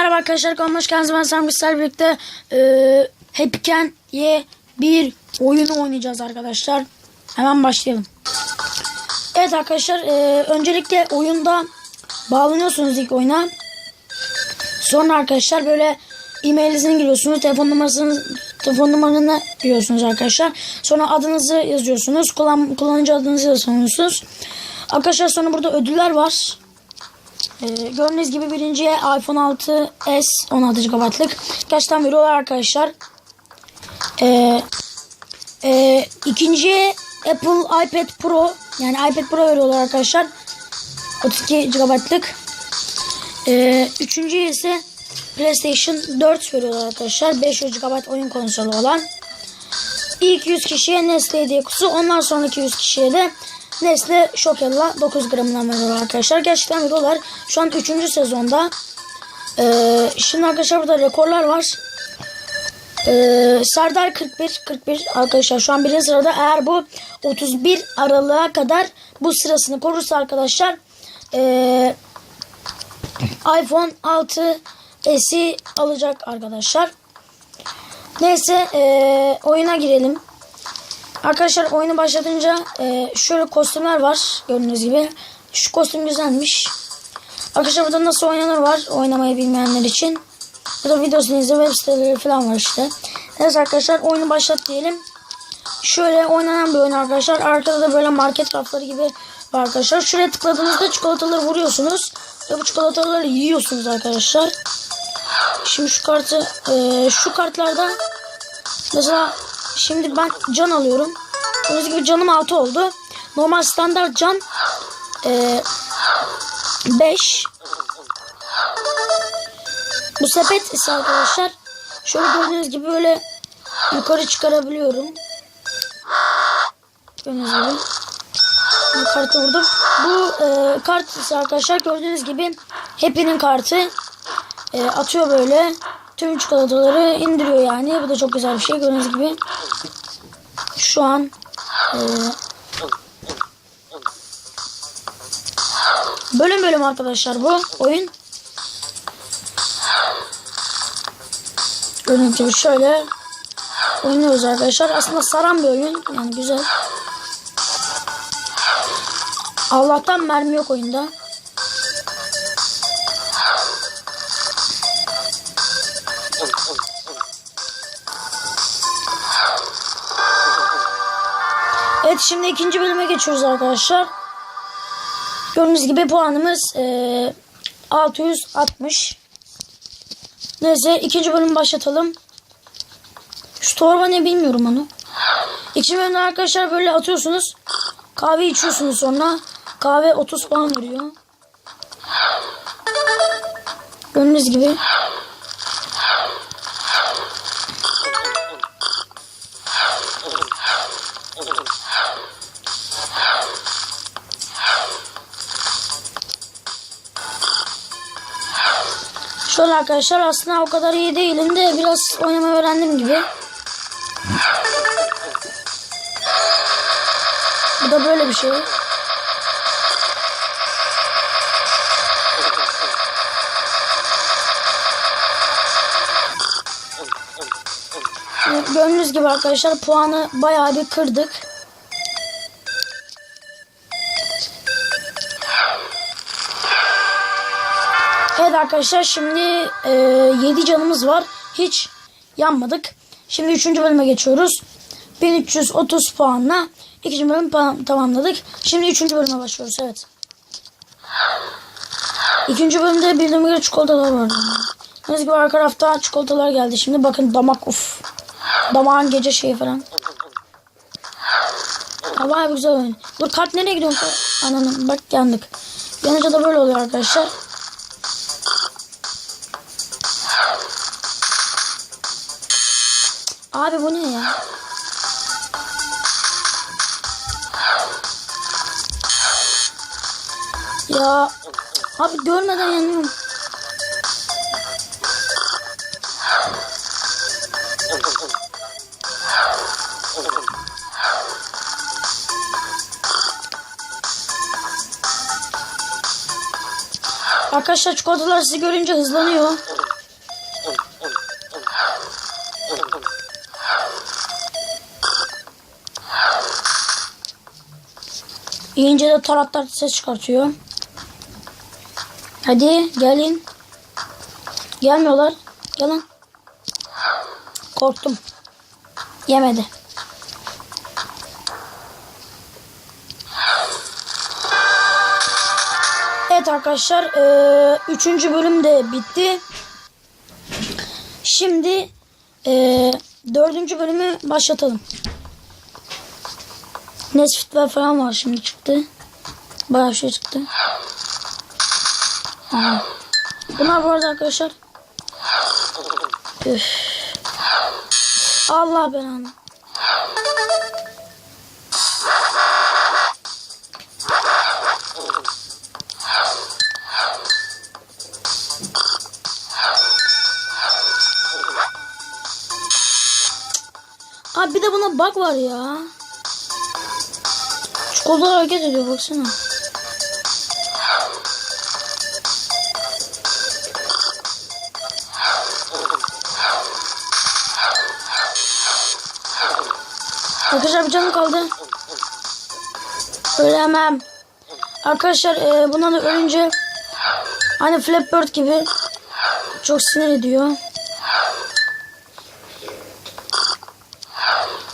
Merhaba arkadaşlar kanalıma hoş geldiniz. Ben Sam Güzel birlikte e, Happyken ye bir oyunu oynayacağız arkadaşlar. Hemen başlayalım. Evet arkadaşlar e, öncelikle oyunda bağlanıyorsunuz ilk oyuna. Sonra arkadaşlar böyle e-mailinizini giriyorsunuz. Telefon numarasını telefon numaranı giriyorsunuz arkadaşlar. Sonra adınızı yazıyorsunuz. Kullan, kullanıcı adınızı yazıyorsunuz. Arkadaşlar sonra burada ödüller var. Ee, gördüğünüz gibi birinciye iPhone 6s 16 GB'lık gerçekten veriyorlar arkadaşlar. Ee, e, ikinciye Apple iPad Pro yani iPad Pro veriyorlar arkadaşlar. 32 GB'lık. Ee, üçüncüye ise PlayStation 4 veriyorlar arkadaşlar. 500 GB oyun konsolu olan. İlk 100 kişiye Nestle hediye kutusu. Ondan sonraki 100 kişiye de Nestle Şokella 9 gramından veriyorlar arkadaşlar. Gerçekten veriyorlar. Şu an 3. sezonda. Ee, şimdi arkadaşlar burada rekorlar var. Ee, Serdar 41 41 arkadaşlar şu an birinci sırada eğer bu 31 Aralık'a kadar bu sırasını korursa arkadaşlar ee, iPhone 6s'i alacak arkadaşlar. Neyse ee, oyuna girelim. Arkadaşlar oyunu başlatınca e, şöyle kostümler var gördüğünüz gibi. Şu kostüm güzelmiş. Arkadaşlar burada nasıl oynanır var oynamayı bilmeyenler için. Burada videosunu izle web siteleri falan var işte. Evet arkadaşlar oyunu başlat diyelim. Şöyle oynanan bir oyun arkadaşlar. Arkada da böyle market rafları gibi var arkadaşlar. Şuraya tıkladığınızda çikolataları vuruyorsunuz. Ve bu çikolataları yiyorsunuz arkadaşlar. Şimdi şu kartı e, şu kartlarda mesela Şimdi ben can alıyorum. Gördüğünüz gibi canım 6 oldu. Normal standart can 5. Bu sepet ise arkadaşlar şöyle gördüğünüz gibi böyle yukarı çıkarabiliyorum. Gördüğünüz gibi. Bu kartı vurdum. Bu e, kart ise arkadaşlar gördüğünüz gibi Happy'nin kartı e, atıyor böyle. Tüm çikolataları indiriyor yani. Bu da çok güzel bir şey. Gördüğünüz gibi şu an e, bölüm bölüm arkadaşlar bu oyun. Gördüğünüz gibi şöyle oynuyoruz arkadaşlar. Aslında saran bir oyun. Yani güzel. Allah'tan mermi yok oyunda. Evet şimdi ikinci bölüme geçiyoruz arkadaşlar. Gördüğünüz gibi puanımız e, 660. Neyse ikinci bölümü başlatalım. Şu torba ne bilmiyorum onu. İkinci bölümde arkadaşlar böyle atıyorsunuz. Kahve içiyorsunuz sonra. Kahve 30 puan veriyor. Gördüğünüz gibi. Şöyle arkadaşlar aslında o kadar iyi değilim de biraz oynama öğrendim gibi. Bu da böyle bir şey. Gördüğünüz gibi arkadaşlar puanı bayağı bir kırdık. Evet arkadaşlar şimdi e, 7 canımız var. Hiç yanmadık. Şimdi 3. bölüme geçiyoruz. 1330 puanla 2. bölüm tamamladık. Şimdi 3. bölüme başlıyoruz. Evet. 2. bölümde bildiğim gibi çikolatalar var. Gibi arka tarafta çikolatalar geldi. Şimdi bakın damak uf. Damağın gece şeyi falan. Ha, güzel oyun. Dur kart nereye gidiyor? Ananım bak yandık. Yanınca da böyle oluyor arkadaşlar. Abi bu ne ya? Ya abi görmeden yanıyorum. Arkadaşlar çikolatalar sizi görünce hızlanıyor. Yiyince de tarat tarat ses çıkartıyor. Hadi gelin. Gelmiyorlar. Gelin. Korktum. Yemedi. Evet arkadaşlar. eee, üçüncü bölüm de bitti. Şimdi eee, dördüncü bölümü başlatalım. Nesfitler falan var şimdi çıktı. Bayağı şey çıktı. Aha. Bunlar bu arada arkadaşlar. Üf. Allah belanı. Abi bir de buna bug var ya. Kollar hareket ediyor baksana. Arkadaşlar bir canım kaldı. Ölemem. Arkadaşlar e, buna da ölünce hani Flappy Bird gibi çok sinir ediyor.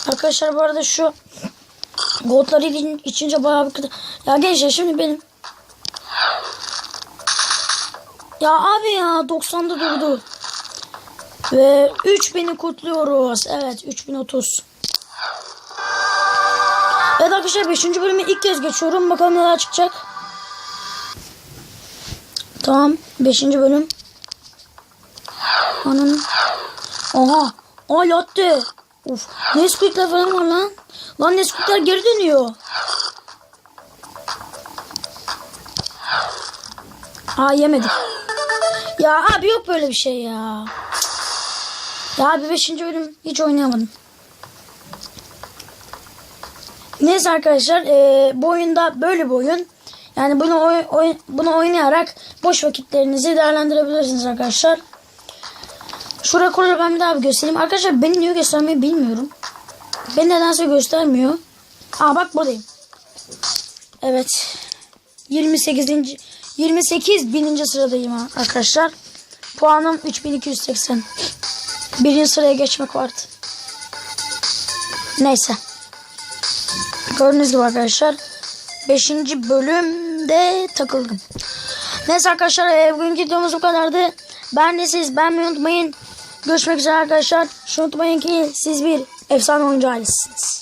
Arkadaşlar bu arada şu goldları için- içince bayağı bir kötü. Ya gençler şimdi benim. Ya abi ya 90'da durdu. Ve 3000'i kutluyoruz. Evet 3030. Evet arkadaşlar 5. bölümü ilk kez geçiyorum. Bakalım neler çıkacak. Tamam 5. bölüm. Ananı. Oha. Aa yattı. Uf. Nesquik'ler falan var lan. Lan Nesquik'ler geri dönüyor. Aa yemedik. Ya abi yok böyle bir şey ya. Ya abi 5. bölüm hiç oynayamadım. Neyse arkadaşlar eee, bu oyunda böyle bir oyun. Yani bunu oy, oy- bunu oynayarak boş vakitlerinizi değerlendirebilirsiniz arkadaşlar. Şuraya koyup ben bir daha bir göstereyim. Arkadaşlar beni niye göstermeyi bilmiyorum. Beni nedense göstermiyor. Aa bak buradayım. Evet. 28. 28 bininci sıradayım arkadaşlar. Puanım 3280. Birinci sıraya geçmek vardı. Neyse. Gördüğünüz gibi arkadaşlar 5. bölümde takıldım. Neyse arkadaşlar e, bugünkü videomuz bu kadardı. Beğendiyseniz beğenmeyi unutmayın. Görüşmek üzere arkadaşlar. Şunu unutmayın ki siz bir efsane oyuncu ailesiniz.